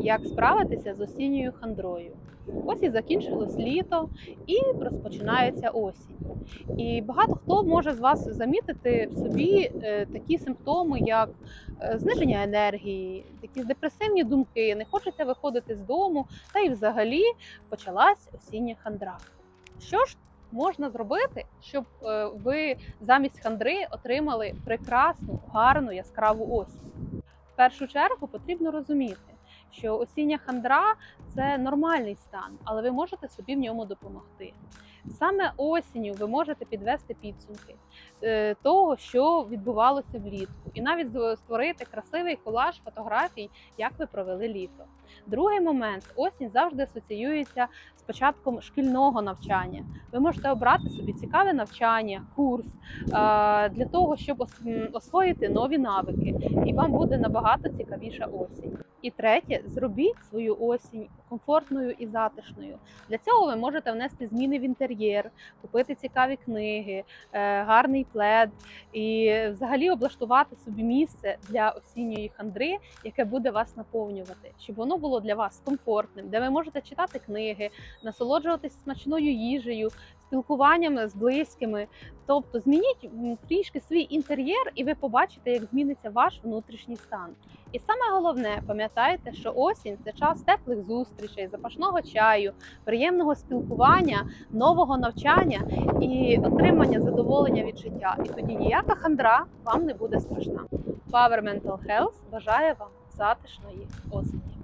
як справитися з осінньою хандрою. Ось і закінчилось літо, і розпочинається осінь. І багато хто може з вас замітити в собі е, такі симптоми, як е, зниження енергії, якісь депресивні думки, не хочеться виходити з дому, та й взагалі почалась осіння хандра. Що ж можна зробити, щоб е, ви замість хандри отримали прекрасну, гарну, яскраву осінь? В першу чергу потрібно розуміти, що осіння хандра це нормальний стан, але ви можете собі в ньому допомогти. Саме осінню ви можете підвести підсумки е, того, що відбувалося влітку, і навіть створити красивий колаж фотографій, як ви провели літо. Другий момент осінь завжди асоціюється з початком шкільного навчання. Ви можете обрати собі цікаве навчання, курс е, для того, щоб освоїти нові навики, і вам буде набагато цікавіша осінь. І третє, зробіть свою осінь комфортною і затишною. Для цього ви можете внести зміни в інтер'єр, купити цікаві книги, е, гарний плед і взагалі облаштувати собі місце для осінньої хандри, яке буде вас наповнювати, щоб воно було для вас комфортним, де ви можете читати книги, насолоджуватись смачною їжею, спілкуванням з близькими. Тобто змініть трішки свій інтер'єр, і ви побачите, як зміниться ваш внутрішній стан. І саме головне, пам'ятайте, що осінь це час теплих зустрічей, запашного чаю, приємного спілкування, нового навчання і отримання задоволення від життя. І тоді ніяка хандра вам не буде страшна. Power Mental Health бажає вам затишної осені.